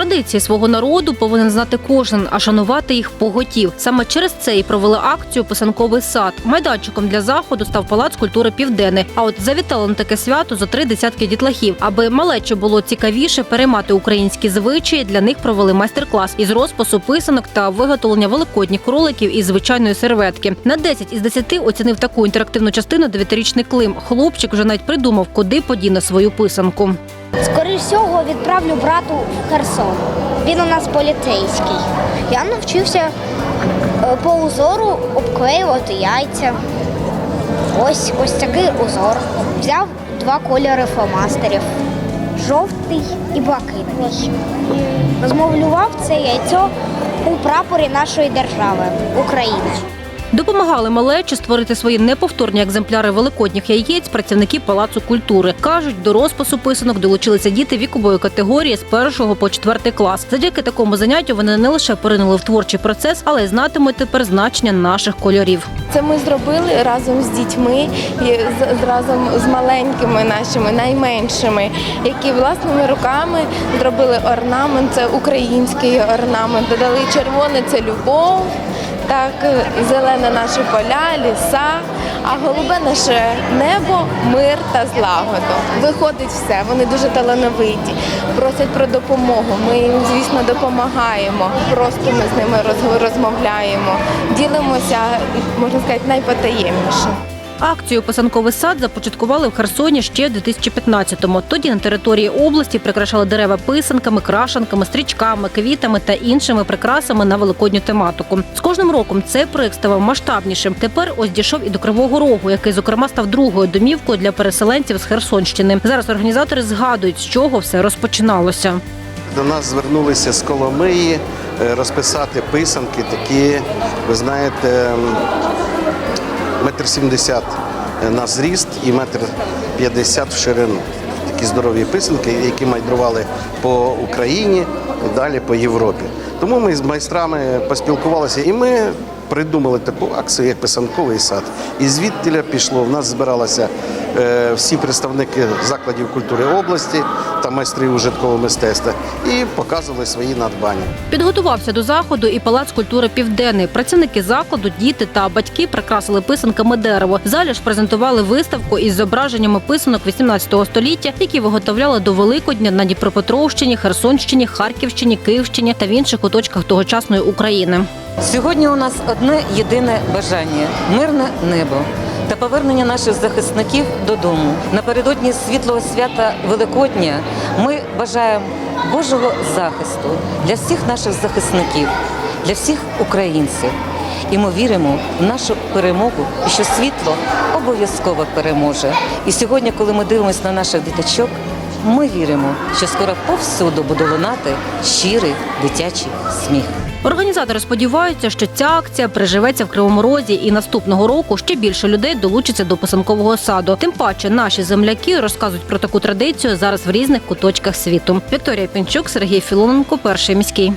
Традиції свого народу повинен знати кожен, а шанувати їх поготів. Саме через це і провели акцію Писанковий сад. Майданчиком для заходу став палац культури Південний. А от завітало на таке свято за три десятки дітлахів. Аби малече було цікавіше переймати українські звичаї. Для них провели майстер-клас із розпису писанок та виготовлення великодніх кроликів із звичайної серветки. На 10 із 10 оцінив таку інтерактивну частину дев'ятирічний Клим. Хлопчик вже навіть придумав, куди подіне свою писанку. Скоріш всього відправлю брату в Херсон. Він у нас поліцейський. Я навчився е, по узору обклеювати яйця. Ось ось такий узор. Взяв два кольори фломастерів жовтий і блакитний. Розмовлював це яйцо у прапорі нашої держави України. Допомагали малечі створити свої неповторні екземпляри великодніх яєць працівники палацу культури. кажуть, до розпису писанок долучилися діти вікової категорії з першого по четвертий клас. Завдяки такому заняттю вони не лише поринули в творчий процес, але й знатимуть тепер значення наших кольорів. Це ми зробили разом з дітьми і разом з маленькими нашими найменшими, які власними руками зробили орнамент. Це український орнамент. Додали червоне це любов, так зелене наші поля, ліса. А голубе наше небо, мир та злагоду. Виходить все. Вони дуже талановиті, просять про допомогу. Ми їм, звісно, допомагаємо. Просто ми з ними роз- розмовляємо, ділимося, можна сказати, найпотаємніше. Акцію Писанковий сад започаткували в Херсоні ще в 2015-му. Тоді на території області прикрашали дерева писанками, крашанками, стрічками, квітами та іншими прикрасами на великодню тематику. З кожним роком цей проект ставав масштабнішим. Тепер ось дійшов і до Кривого Рогу, який зокрема став другою домівкою для переселенців з Херсонщини. Зараз організатори згадують, з чого все розпочиналося. До нас звернулися з Коломиї е, розписати писанки, такі, ви знаєте, метр сімдесят на зріст і метр п'ятдесят в ширину. Такі здорові писанки, які майдрували по Україні, далі по Європі. Тому ми з майстрами поспілкувалися і ми придумали таку акцію, як писанковий сад. І звідтіля пішло. В нас збиралися е, всі представники закладів культури області та майстри ужиткового мистецтва і показували свої надбання. Підготувався до заходу і палац культури Південний. Працівники закладу, діти та батьки прикрасили писанками дерево. Залі ж презентували виставку із зображеннями писанок 18 століття, які виготовляли до Великодня на Дніпропетровщині, Херсонщині, Харківщині, Київщині та в інших куточках тогочасної України. Сьогодні у нас одне єдине бажання мирне небо та повернення наших захисників додому. Напередодні світлого свята Великодня ми бажаємо Божого захисту для всіх наших захисників, для всіх українців. І ми віримо в нашу перемогу, що світло обов'язково переможе. І сьогодні, коли ми дивимося на наших діточок, ми віримо, що скоро повсюду буде лунати щирий дитячий сміх. Організатори сподіваються, що ця акція приживеться в Кривому Розі, і наступного року ще більше людей долучиться до писанкового саду. Тим паче наші земляки розказують про таку традицію зараз в різних куточках світу. Вікторія Пінчук, Сергій Філоненко, перший міський.